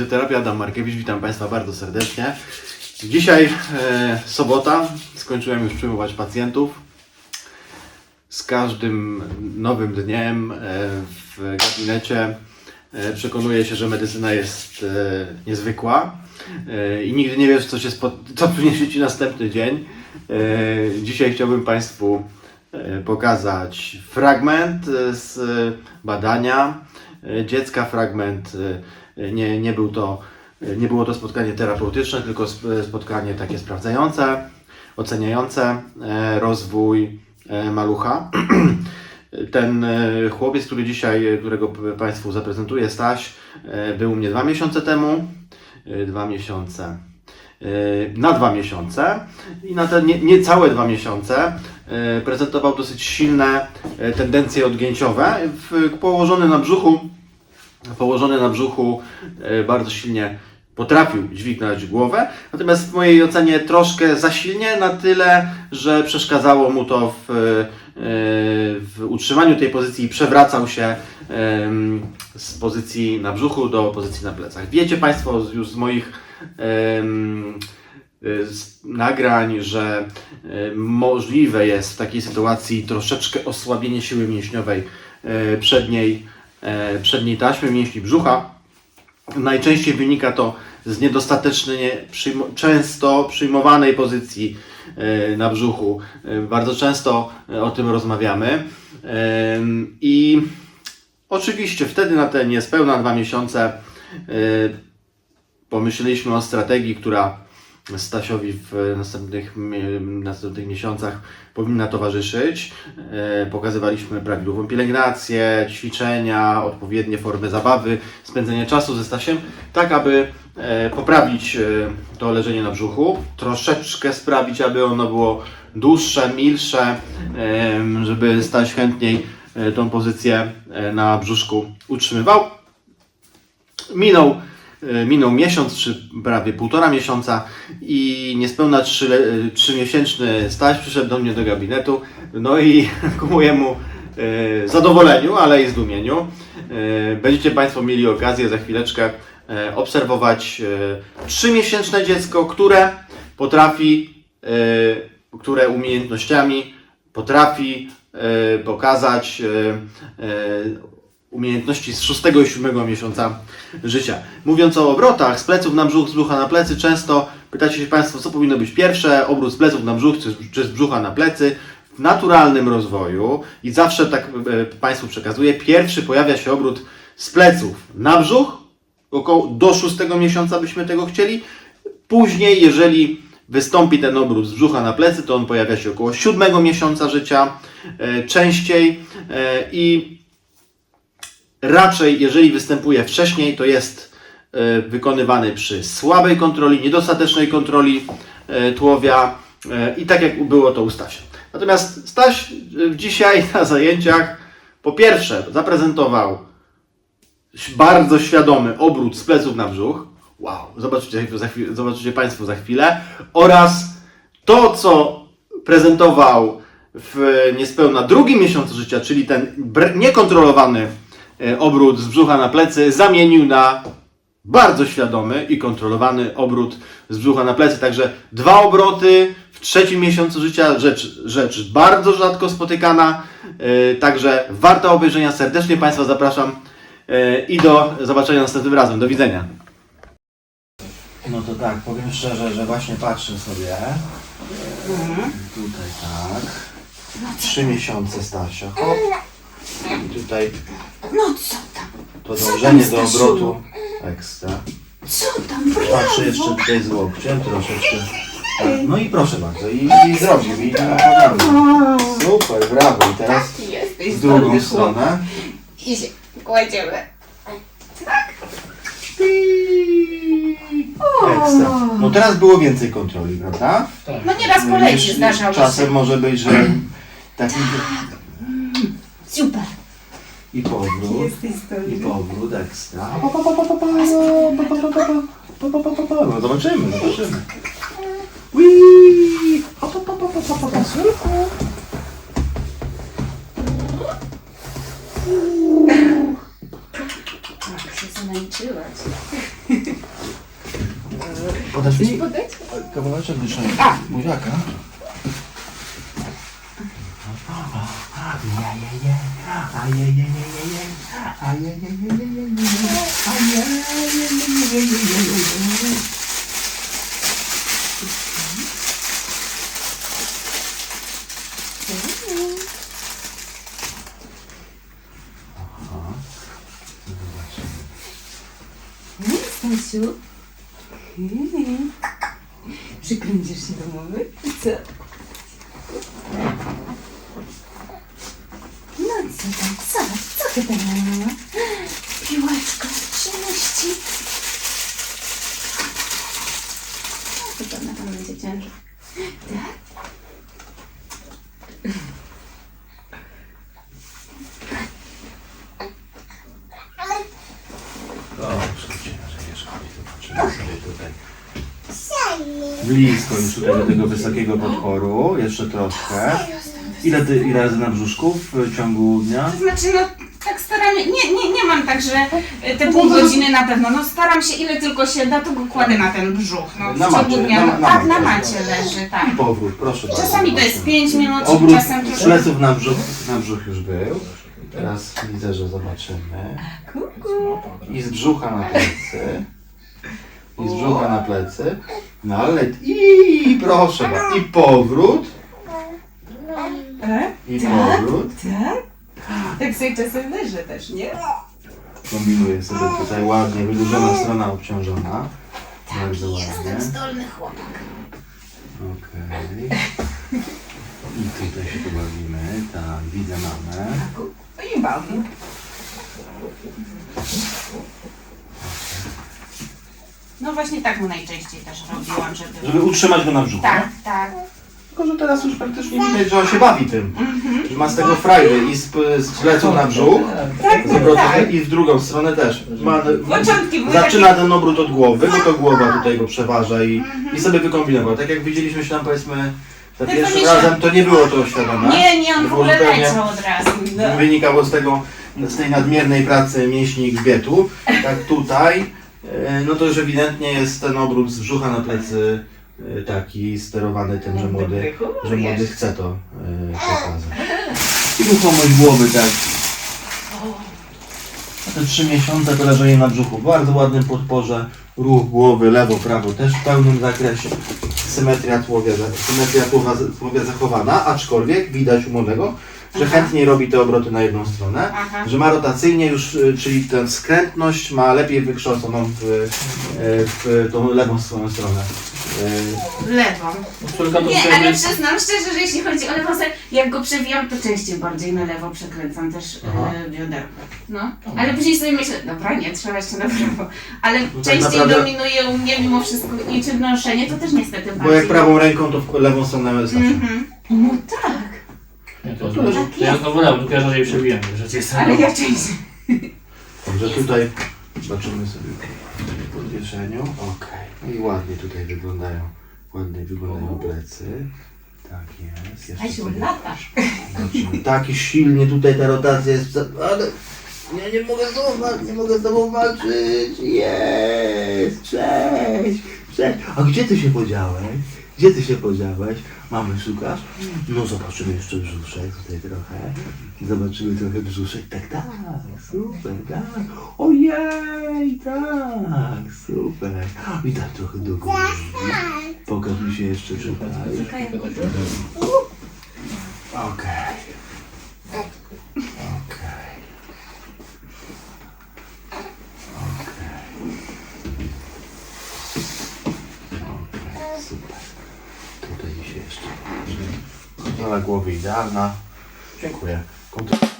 Fizjoterapia Adam Markiewicz, witam Państwa bardzo serdecznie. Dzisiaj e, sobota, skończyłem już przyjmować pacjentów. Z każdym nowym dniem e, w gabinecie e, przekonuję się, że medycyna jest e, niezwykła e, i nigdy nie wiesz, co, się spo- co przyniesie Ci następny dzień. E, dzisiaj chciałbym Państwu e, pokazać fragment e, z badania e, dziecka, fragment e, nie, nie, był to, nie było to spotkanie terapeutyczne, tylko sp- spotkanie takie sprawdzające, oceniające e, rozwój e, malucha. Ten e, chłopiec, który dzisiaj, którego Państwu zaprezentuję, Staś, był u mnie dwa miesiące temu. Dwa miesiące. Na dwa miesiące i na te nie, niecałe dwa miesiące prezentował dosyć silne tendencje odgięciowe. Położony na brzuchu, położony na brzuchu e, bardzo silnie potrafił dźwignąć głowę, natomiast w mojej ocenie troszkę za silnie, na tyle, że przeszkadzało mu to w, e, w utrzymaniu tej pozycji i przewracał się z pozycji na brzuchu do pozycji na plecach. Wiecie Państwo już z moich y, z nagrań, że możliwe jest w takiej sytuacji troszeczkę osłabienie siły mięśniowej przedniej, przedniej taśmy mięśni brzucha. Najczęściej wynika to z niedostatecznie przyjmo- często przyjmowanej pozycji y, na brzuchu. Y, Bardzo często o tym rozmawiamy. I oczywiście wtedy na te niespełna dwa miesiące pomyśleliśmy o strategii, która Stasiowi w następnych, następnych miesiącach powinna towarzyszyć. E, Pokazywaliśmy prawidłową pielęgnację, ćwiczenia, odpowiednie formy zabawy, spędzenie czasu ze Stasiem, tak aby e, poprawić e, to leżenie na brzuchu, troszeczkę sprawić, aby ono było dłuższe, milsze, żeby Staś chętniej tą pozycję na brzuszku utrzymywał. Minął, minął miesiąc, czy prawie półtora miesiąca i niespełna trzy, e, trzymiesięczny Staś przyszedł do mnie do gabinetu. No i ku mojemu e, zadowoleniu, ale i zdumieniu e, będziecie Państwo mieli okazję za chwileczkę e, obserwować e, trzymiesięczne dziecko, które potrafi, e, które umiejętnościami potrafi e, pokazać e, e, umiejętności z 6 i 7 miesiąca życia. Mówiąc o obrotach z pleców na brzuch, z brzucha na plecy, często pytacie się Państwo, co powinno być pierwsze, obrót z pleców na brzuch, czy, z brzucha na plecy. W naturalnym rozwoju i zawsze tak e, Państwu przekazuję, pierwszy pojawia się obrót z pleców na brzuch, około do 6 miesiąca byśmy tego chcieli. Później, jeżeli wystąpi ten obrót z brzucha na plecy, to on pojawia się około 7 miesiąca życia, e, częściej e, i raczej, jeżeli występuje wcześniej, to jest e, wykonywany przy słabej kontroli, niedostatecznej kontroli e, tułowia e, i tak jak było to u Stasia. Natomiast Staś dzisiaj na zajęciach po pierwsze zaprezentował bardzo świadomy obrót z pleców na brzuch. Wow, zobaczycie, zobaczycie Państwo za chwilę. Oraz to, co prezentował w niespełna drugim miesiącu życia, czyli ten niekontrolowany obrót z brzucha na plecy, zamienił na bardzo świadomy i kontrolowany obrót z brzucha na plecy. Także dwa obroty w trzecim miesiącu życia, rzecz, rzecz bardzo rzadko spotykana. E, Także warta obejrzenia. Serdecznie Państwa zapraszam e, i do zobaczenia następnym razem. Do widzenia. No to tak, powiem szczerze, że właśnie patrzę sobie. Tutaj tak. Trzy miesiące Stasia. Hop. I tutaj No co tam? to Co dążenie tam, do Stasiu? obrotu ekstra. Co tam? Patrzę jeszcze tutaj z łokciem troszeczkę. Tak, No i proszę bardzo, i, i zrobił, i naprawdę. Super, brawo. I teraz Taki jesteś w drugą zdolny stronę. I się kładziemy. Ekstra. No teraz było więcej kontroli, prawda? No nieraz po lecie Już zdarzało Czasem się. może być, że taki Super. I powrót. I powrót ekstra. Pa, pa, pa, pa, pa, pa, pa, pa, pa, pa, pa. Pa, pa, pa, pa, pa. No zobaczymy, zobaczymy. Whee! Pa, pa, pa, pa, pa, pa, pa, pa. Tak. Podać mi kawałeczek dyszenia. Buziaka. Stasiu. Hmm. Przykręcisz się do mowy? Co? Co tam? Zobacz, co ty tam mama? Piłaczka przyności. No to na pewno będzie ciężar. Tak? Zobaczymy sobie tutaj. Blisko już tutaj do tego wysokiego podporu, jeszcze troszkę. Ile, ty, ile razy na brzuszku w ciągu dnia? To znaczy, no tak staram się, nie, nie, nie mam tak, że y, te pół godziny na pewno, no staram się ile tylko się da, to go kładę na ten brzuch, no w Na ciągu macie, dnia, na- no, na tak, na macie. macie leży, tak. I powrót, proszę bardzo. Czasami to jest 5 minut, Obrót czasem z troszkę... pleców na brzuch, na brzuch już był. Teraz widzę, że zobaczymy. I z brzucha na plecy. I z brzucha na plecy. No ale i proszę bardzo. I powrót. I powrót. Tak? Tak sobie czasem leży też, nie? Kombinuję sobie tutaj ładnie, wydłużona strona obciążona. Bardzo ładnie. Jestem zdolny chłopak. Okej. I tutaj się pobawimy. Tak, widzę mamę. No i bawi. No właśnie tak mu najczęściej też robiłam, żeby... Żeby utrzymać go na brzuchu. Tak, tak. Tylko, że teraz już praktycznie widać, że on się bawi tym. Że ma z tego frajdy i z, z pleców na brzuch, Tak, z tak, obrotu, tak. i w drugą stronę też. Ma, Początki były zaczyna ten obrót od głowy, bo to głowa tutaj go przeważa i, i sobie wykombinował. Tak jak widzieliśmy się tam powiedzmy za Tylko pierwszym nie razem, to nie było to świadome. Nie, nie, on w Było ogóle zupełnie- leciał od razu. No. Wynikało z tego, z tej nadmiernej pracy mięśni i grzbietu. Tak tutaj, e, no to już ewidentnie jest ten obrót z brzucha na plecy taki sterowany tym, że młody, że młody chce to e, pokazać. I ruchomość głowy tak. A te trzy miesiące to leżenie na brzuchu w bardzo ładnym podporze. Ruch głowy lewo, prawo też w pełnym zakresie. Symetria tułowia, symetria tułowia, tułowia zachowana, aczkolwiek widać u młodego, że Aha. chętniej robi te obroty na jedną stronę, Aha. że ma rotacyjnie już, y, czyli tę skrętność ma lepiej wykształconą w, y, w tą lewą swoją stronę. Y, Lewą. Córka to Nie, ale przyznam szczerze, że jeśli chodzi o lewą jak go przewijam, to częściej bardziej na lewo przekręcam też Aha. e, bioderko. No. Ale później sobie myślę, dobra, nie, trzeba jeszcze na prawo. Ale tak częściej naprawdę- dominuje u mnie mimo wszystko i czy noszenie, to też niestety bardziej. Bo jak prawą ręką, to w lewą stronę wystarczy. Mhm. No tak, Nie, to, To to, to ja znowu lewo, tylko ja rzadziej przebijam, że jest ale ja częściej. Dobrze, tutaj zobaczymy sobie w podwieszeniu. Okej. I ładnie tutaj wyglądają. Ładnie wyglądają plecy. Tak jest. Jeszcze sobie latasz. zobaczymy. Taki silnie tutaj ta rotacja jest. za- Ale ja nie mogę z tobą walczyć, nie mogę z tobą walczyć. Jest! Cześć! Cześć! A gdzie ty się podziałeś? Gdzie ty się podziałeś? Mamy szukasz? No zobaczymy jeszcze brzuszek tutaj trochę. Zobaczymy trochę brzuszek. Tak, tak, super, tak. Ojej, tak, super. I tak trochę do góry. Pokaż mi się jeszcze tutaj. Okej. Okej. Okej. Okej, super. Tutaj się jeszcze. Kontrola głowy idealna. Dziękuję. Kontrola.